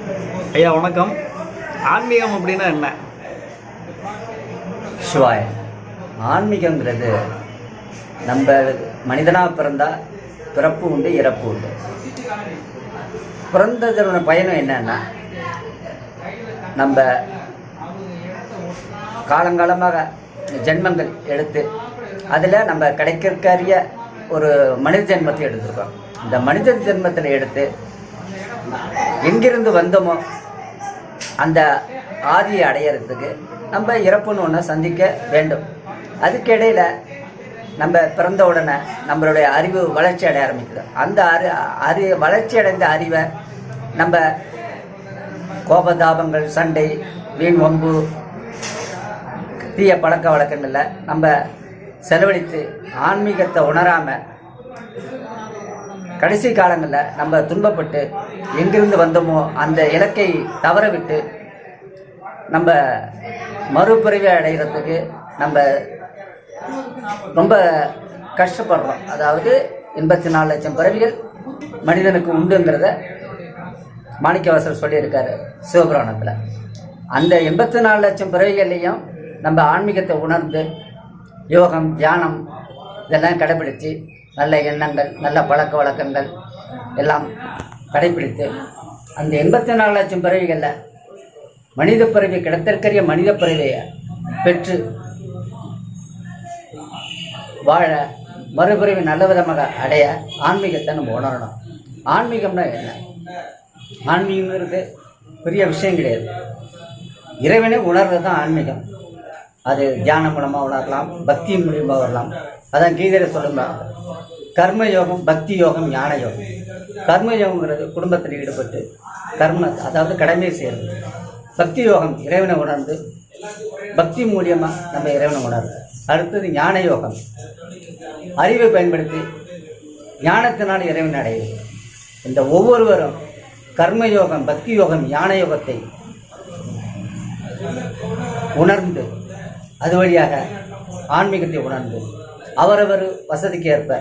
ஐயா வணக்கம். ஆன்மீகம் அப்படின்னா என்ன? சிவாய் ஆன்மீகங்கிறது நம்ம மனிதனாக பிறந்தா பிறப்பு உண்டு இறப்பு உண்டு. பிறந்ததோட பயணம் என்னன்னா நம்ம காலங்காலமாக ஜென்மங்கள் எடுத்து அதில் நம்ம கிடைக்கிறக்கரிய ஒரு மனித ஜென்மத்தை எடுத்திருக்கோம். இந்த மனித ஜென்மத்தில் எடுத்து எங்கிருந்து வந்தோமோ அந்த ஆதியை அடையிறதுக்கு நம்ம இறப்புன்னு ஒன்று சந்திக்க வேண்டும். அதுக்கிடையில் நம்ம பிறந்த உடனே நம்மளுடைய அறிவு வளர்ச்சி அடைய ஆரம்பிக்குது. அந்த அறி அறி வளர்ச்சி அடைந்த அறிவை நம்ம கோபதாபங்கள் சண்டை வீண் வம்பு தீய பழக்க வழக்கங்களில் நம்ம செலவழித்து ஆன்மீகத்தை உணராமல் கடைசி காலங்களில் நம்ம துன்பப்பட்டு எங்கிருந்து வந்தோமோ அந்த இலக்கை தவற விட்டு நம்ம மறுபிறவி அடைகிறதுக்கு நம்ம ரொம்ப கஷ்டப்படுறோம். அதாவது எண்பத்தி நாலு லட்சம் பிறவிகள் மனிதனுக்கு உண்டுங்கிறத மாணிக்கவாசர் சொல்லியிருக்காரு சிவபுராணத்தில். அந்த எண்பத்தி நாலு லட்சம் பிறவிகள்லையும் நம்ம ஆன்மீகத்தை உணர்ந்து யோகம் தியானம் இதெல்லாம் கடைபிடித்து நல்ல எண்ணங்கள் நல்ல பழக்க வழக்கங்கள் எல்லாம் கடைபிடித்து அந்த எண்பத்தி நாலு லட்சம் பிறவிகளில் மனித பிறவி கிடைத்திருக்கிற மனித பிறவியை பெற்று வாழ மறுபிறவி நல்ல விதமாக அடைய ஆன்மீகத்தை நம்ம உணரணும். ஆன்மீகம்னா என்ன? ஆன்மீகம்ங்கிறது பெரிய விஷயம் கிடையாது. இறைவனை உணர்றது தான் ஆன்மீகம். அது தியானம் மூலமாக உணரலாம் பக்தி மூலியமாக வரலாம். அதான் கீதையில் சொல்லுங்க கர்ம யோகம் பக்தி யோகம் ஞான யோகம் கர்ம யோகங்கிறது குடும்பத்தில் ஈடுபட்டு கர்ம அதாவது கடமையை செய்கிறது பக்தி யோகம் இறைவனை உணர்ந்து பக்தி மூலியமாக நம்ம இறைவனை உணர்வு அடுத்தது ஞான யோகம் அறிவை பயன்படுத்தி ஞானத்தினால் இறைவன் அடைவது இந்த ஒவ்வொருவரும் கர்ம யோகம் பக்தி யோகம் ஞான யோகத்தை உணர்ந்து அது வழியாக ஆன்மீகத்தை உணர்ந்து அவரவர் வசதிக்கு ஏற்ப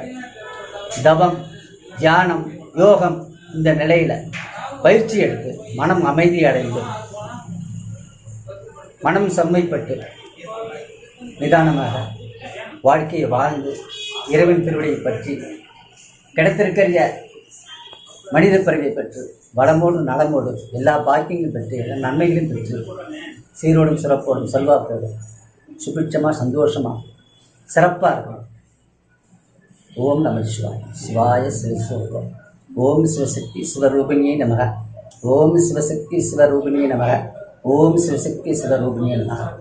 தவம் தியானம் யோகம் இந்த நிலையில் பயிற்சி எடுத்து மனம் அமைதி அடைந்து மனம் செம்மைப்பட்டு நிதானமாக வாழ்க்கையை வாழ்ந்து இறைவன் திருவடியை பற்றி கிடைத்திருக்கிற மனித பிறவியை பெற்று வளமோடு நலமோடு எல்லா பாக்கியங்களும் பெற்று எல்லா நன்மைகளையும் பெற்று சீரோடும் சிறப்போடும் செல்வாக்கோடும் சுபிட்சமாக சந்தோஷமாக சிறப்பாக இருக்கணும். ஓம் நம சிவாய். சிவாய சிவஸ்வரூபம் ஓம் சிவசக்தி சிவரூபிணியே நமக. ஓம் சிவசக்தி சிவரூபிணியே நமக. ஓம் சிவசக்தி சிவரூபிணியே நமக.